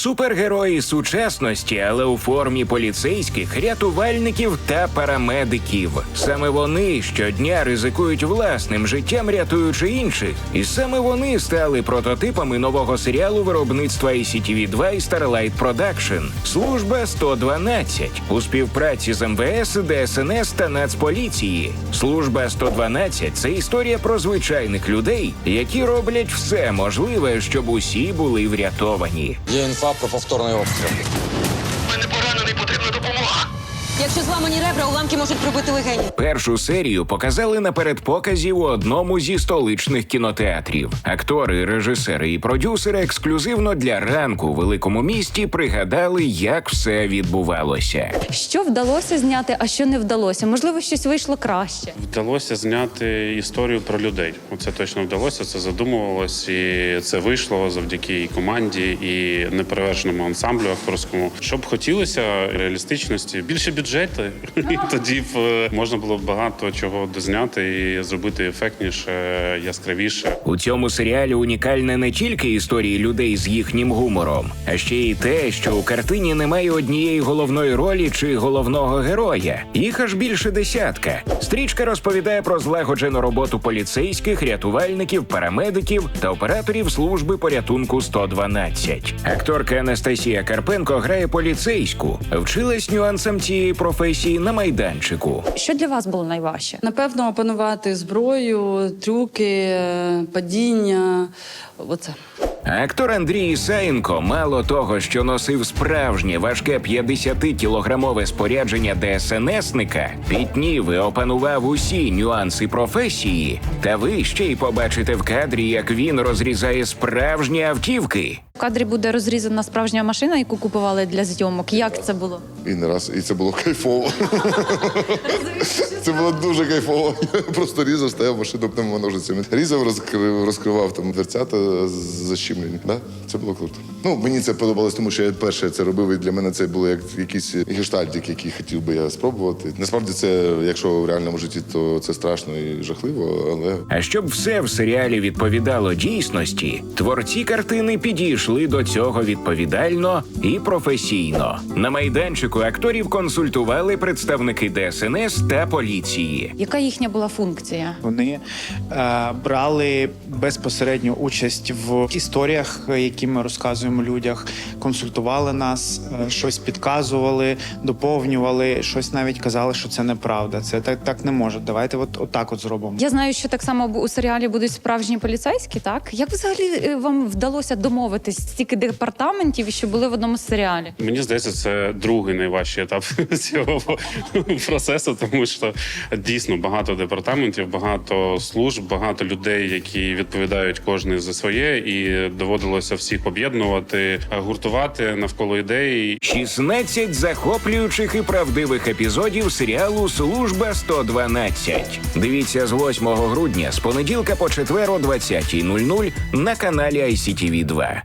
Супергерої сучасності, але у формі поліцейських, рятувальників та парамедиків. Саме вони щодня ризикують власним життям, рятуючи інших. І саме вони стали прототипами нового серіалу виробництва ICTV 2 і Starlight Production Служба 112 у співпраці з МВС, ДСНС та Нацполіції. Служба 112 – це історія про звичайних людей, які роблять все можливе, щоб усі були врятовані. Є інфа про повторний обстріл. Якщо зламані ребра, уламки можуть пробити легені. Першу серію показали на передпоказі у одному зі столичних кінотеатрів. Актори, режисери і продюсери ексклюзивно для ранку у великому місті пригадали, як все відбувалося. Що вдалося зняти, а що не вдалося? Можливо, щось вийшло краще. Вдалося зняти історію про людей. Це точно вдалося. Це задумувалось, і це вийшло завдяки і команді, і неперевершеному ансамблю акторському. Щоб хотілося реалістичності, більше бюджету, і тоді б е, можна було б багато чого дозняти і зробити ефектніше, яскравіше. У цьому серіалі унікальне не тільки історії людей з їхнім гумором, а ще й те, що у картині немає однієї головної ролі чи головного героя. Їх аж більше десятка. Стрічка розповідає про злагоджену роботу поліцейських, рятувальників, парамедиків та операторів служби порятунку 112. Акторка Анастасія Карпенко грає поліцейську, вчилась нюансам цієї професії на майданчику. Що для вас було найважче? Напевно, опанувати зброю, трюки, е, падіння. Оце. Актор Андрій Ісаєнко мало того, що носив справжнє важке 50-кілограмове спорядження ДСНСника, пітнів і опанував усі нюанси професії. Та ви ще й побачите в кадрі, як він розрізає справжні автівки. Кадрі буде розрізана справжня машина, яку купували для зйомок. Як це було? І не раз, і це було кайфово. Це було дуже кайфово. Просто різав, стояв машину пневмоножицями. Різав, розкрив, розкривав там дверцята защімлені. Да? Це було круто. Ну, мені це подобалось, тому що я перше це робив, і для мене це було як якийсь гештальтик, який хотів би я спробувати. Насправді, це, якщо в реальному житті, то це страшно і жахливо, але А щоб все в серіалі відповідало дійсності, творці картини підійшли до цього відповідально і професійно. На майданчику акторів консультували представники ДСНС та поліції. Яка їхня була функція? Вони е, брали безпосередню участь в історіях, які ми розказуємо людях, консультували нас, е, щось підказували, доповнювали, щось навіть казали, що це неправда. Це так, так не може. Давайте от, от так от зробимо. Я знаю, що так само у серіалі будуть справжні поліцейські. Так як взагалі е, вам вдалося домовитись стільки департаментів, що були в одному серіалі? Мені здається, це другий найважчий етап цього процесу, тому що дійсно багато департаментів, багато служб, багато людей, які відповідають кожен за своє, і доводилося всіх об'єднувати, гуртувати навколо ідеї. 16 захоплюючих і правдивих епізодів серіалу Служба 112. Дивіться з 8 грудня з понеділка по четвер о 20.00 на каналі ICTV 2